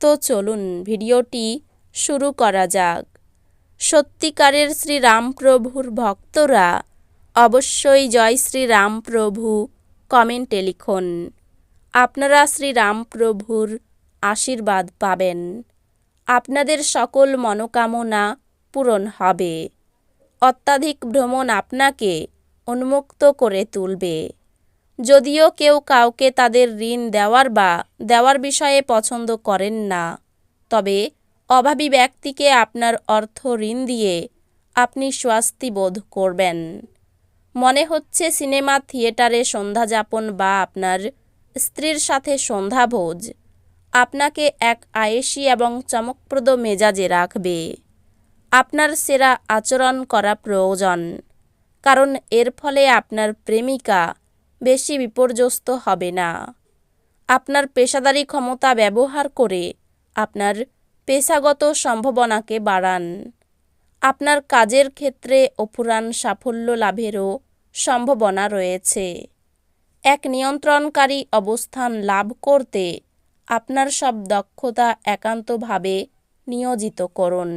তো চলুন ভিডিওটি শুরু করা যাক। সত্যিকারের শ্রীরামপ্রভুর ভক্তরা অবশ্যই জয় শ্রীরামপ্রভু কমেন্টে লিখুন। আপনারা শ্রীরামপ্রভুর আশীর্বাদ পাবেন। আপনাদের সকল মনোকামনা পূরণ হবে। অত্যাধিক ভ্রমণ আপনাকে উন্মুক্ত করে তুলবে। যদিও কেউ কাউকে তাদের ঋণ দেওয়ার বা দেওয়ার বিষয়ে পছন্দ করেন না। তবে অভাবী ব্যক্তিকে আপনার অর্থ ঋণ দিয়ে আপনি স্বস্তি বোধ করবেন। মনে হচ্ছে সিনেমা, থিয়েটারে সন্ধ্যা যাপন বা আপনার স্ত্রীর সাথে সন্ধ্যাভোজ আপনাকে এক আয়েসি এবং চমকপ্রদ মেজাজে রাখবে। আপনার সেরা আচরণ করা প্রয়োজন, কারণ এর ফলে আপনার প্রেমিকা বেশি বিপর্যস্ত হবে না। আপনার পেশাদারি ক্ষমতা ব্যবহার করে আপনার পেশাগত সম্ভাবনাকে বাড়ান। আপনার কাজের ক্ষেত্রে অফুরান সাফল্য লাভেরও সম্ভাবনা রয়েছে। এক নিয়ন্ত্রণকারী অবস্থান লাভ করতে আপনার সব দক্ষতা একান্তভাবে নিয়োজিত করুন।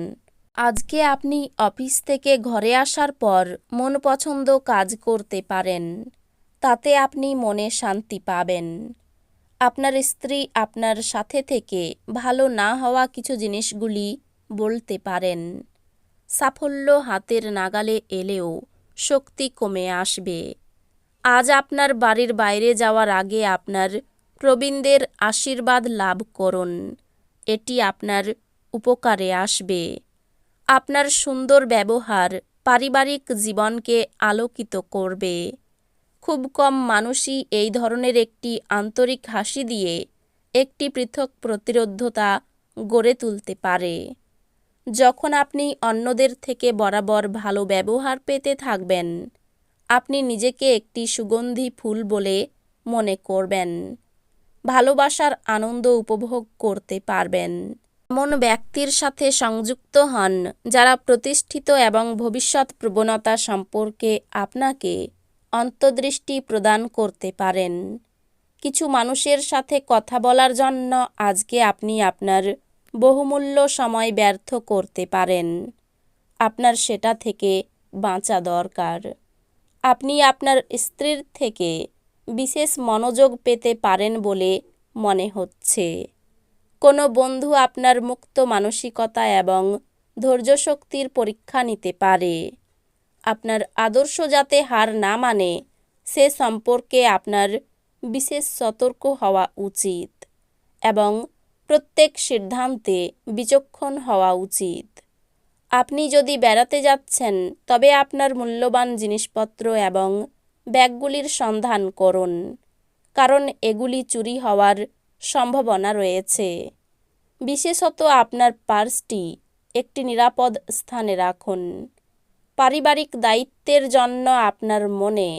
আজকে আপনি অফিস থেকে ঘরে আসার পর মন পছন্দ কাজ করতে পারেন। তাতে আপনি মনে শান্তি পাবেন। আপনার স্ত্রী আপনার সাথে থেকে ভালো না হওয়া কিছু জিনিসগুলি বলতে পারেন। সাফল্য হাতের নাগালে এলেও শক্তি কমে আসবে। আজ আপনার বাড়ির বাইরে যাওয়ার আগে আপনার প্রবীণদের আশীর্বাদ লাভ করুন। এটি আপনার উপকারে আসবে। আপনার সুন্দর ব্যবহার পারিবারিক জীবনকে আলোকিত করবে। খুব কম মানুষই এই ধরনের একটি আন্তরিক হাসি দিয়ে একটি পৃথক প্রতিরোধতা গড়ে তুলতে পারে। যখন আপনি অন্যদের থেকে বরাবর ভালো ব্যবহার পেতে থাকবেন, আপনি নিজেকে একটি সুগন্ধি ফুল বলে মনে করবেন। ভালোবাসার আনন্দ উপভোগ করতে পারবেন। এমন ব্যক্তির সাথে সংযুক্ত হন যারা প্রতিষ্ঠিত এবং ভবিষ্যৎ প্রবণতা সম্পর্কে আপনাকে অন্তর্দৃষ্টি প্রদান করতে পারেন। কিছু মানুষের সাথে কথা বলার জন্য আজকে আপনি আপনার বহুমূল্য সময় ব্যর্থ করতে পারেন। আপনার সেটা থেকে বাঁচা দরকার। আপনি আপনার স্ত্রীর থেকে বিশেষ মনোযোগ পেতে পারেন বলে মনে হচ্ছে। কোনো বন্ধু আপনার মুক্ত মানসিকতা এবং ধৈর্যশক্তির পরীক্ষা নিতে পারে। আপনার আদর্শ যাতে হার না মানে সে সম্পর্কে আপনার বিশেষ সতর্ক হওয়া উচিত এবং প্রত্যেক সিদ্ধান্তে বিচক্ষণ হওয়া উচিত। আপনি যদি বেড়াতে যাচ্ছেন, তবে আপনার মূল্যবান জিনিসপত্র এবং ব্যাগগুলির সন্ধান করুন, কারণ এগুলি চুরি হওয়ার সম্ভাবনা রয়েছে। বিশেষত আপনার পার্সটি একটি নিরাপদ স্থানে রাখুন। পারিবারিক দায়িত্বের জন্য আপনার মনে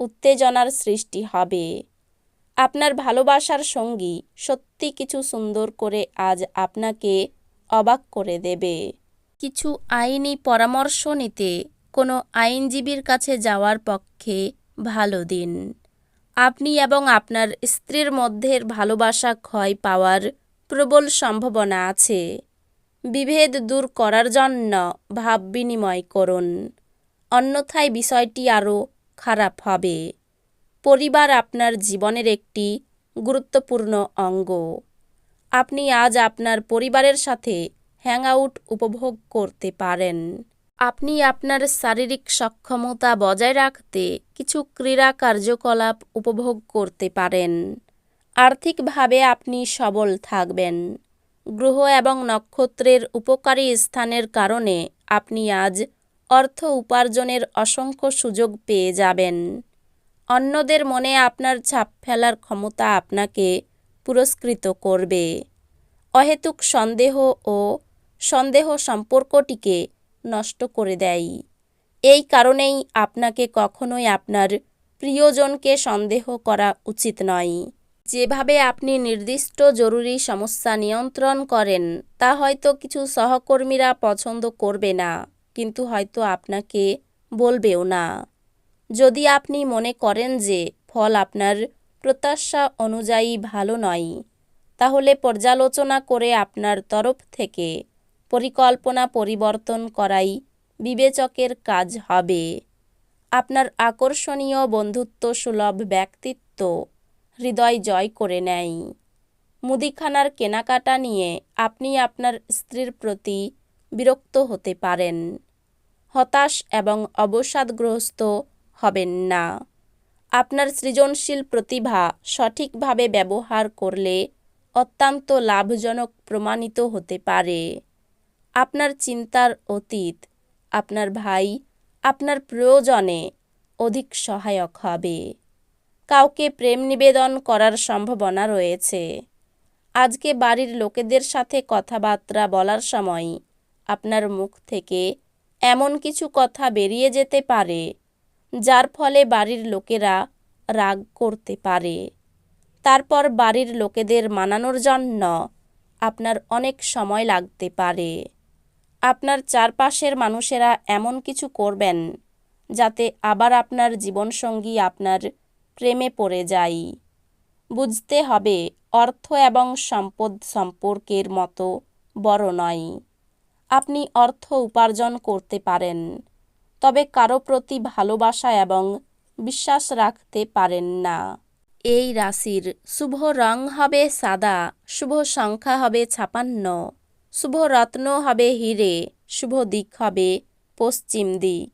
উত্তেজনার সৃষ্টি হবে। আপনার ভালোবাসার সঙ্গী সত্যি কিছু সুন্দর করে আজ আপনাকে অবাক করে দেবে। কিছু আইনি পরামর্শ নিতে কোনো আইনজীবীর কাছে যাওয়ার পক্ষে ভালো দিন। আপনি এবং আপনার স্ত্রীর মধ্যের ভালোবাসা ক্ষয় পাওয়ার প্রবল সম্ভাবনা আছে। বিভেদ দূর করার জন্য ভাব বিনিময় করুন। অন্যথায় বিষয়টি আরও খারাপ হবে। পরিবার আপনার জীবনের একটি গুরুত্বপূর্ণ অঙ্গ। আপনি আজ আপনার পরিবারের সাথে হ্যাংআউট উপভোগ করতে পারেন। আপনি আপনার শারীরিক সক্ষমতা বজায় রাখতে কিছু ক্রীড়া কার্যকলাপ উপভোগ করতে পারেন। আর্থিকভাবে আপনি সবল থাকবেন। গ্রহ এবং নক্ষত্রের উপকারী স্থানের কারণে আপনি আজ অর্থ উপার্জনের অসংখ্য সুযোগ পেয়ে যাবেন। অন্যদের মনে আপনার ছাপ ফেলার ক্ষমতা আপনাকে পুরস্কৃত করবে। অহেতুক সন্দেহ ও সন্দেহ সম্পর্কটিকে নষ্ট করে দেয়। এই কারণেই আপনাকে কখনোই আপনার প্রিয়জনকে সন্দেহ করা উচিত নয়। যেভাবে আপনি নির্দিষ্ট জরুরি সমস্যা নিয়ন্ত্রণ করেন, তা হয়তো কিছু সহকর্মীরা পছন্দ করবে না, কিন্তু হয়তো আপনাকে বলবেও না। যদি আপনি মনে করেন যে ফল আপনার প্রত্যাশা অনুযায়ী ভালো নয়, তাহলে পর্যালোচনা করে আপনার তরফ থেকে পরিকল্পনা পরিবর্তন করাই বিবেচকের কাজ হবে। আপনার আকর্ষণীয় বন্ধুত্ব সুলভ ব্যক্তিত্ব হৃদয় জয় করে নেয়। মুদিখানার কেনাকাটা নিয়ে আপনি আপনার স্ত্রীর প্রতি বিরক্ত হতে পারেন। হতাশ এবং অবসাদগ্রস্ত হবেন না। আপনার সৃজনশীল প্রতিভা সঠিকভাবে ব্যবহার করলে অত্যন্ত লাভজনক প্রমাণিত হতে পারে। আপনার চিন্তার অতীত, আপনার ভাই, আপনার প্রয়োজনে অধিক সহায়ক হবে। কাউকে প্রেম নিবেদন করার সম্ভাবনা রয়েছে। আজকে বাড়ির লোকেদের সাথে কথাবার্তা বলার সময় আপনার মুখ থেকে এমন কিছু কথা বেরিয়ে যেতে পারে, যার ফলে বাড়ির লোকেরা রাগ করতে পারে। তারপর বাড়ির লোকেদের মানানোর জন্য আপনার অনেক সময় লাগতে পারে। আপনার চারপাশের মানুষেরা এমন কিছু করবেন, যাতে আবার আপনার জীবনসঙ্গী আপনার প্রেমে পড়ে যায় বুঝতে হবে, অর্থ এবং সম্পদ সম্পর্কের মতো বড় নয়। আপনি অর্থ উপার্জন করতে পারেন, তবে কারও প্রতি ভালোবাসা এবং বিশ্বাস রাখতে পারেন না। এই রাশির শুভ রং হবে সাদা, শুভ সংখ্যা হবে ছাপান্ন, শুভ রত্ন হবে হিরে, শুভ দিক হবে পশ্চিম দিক।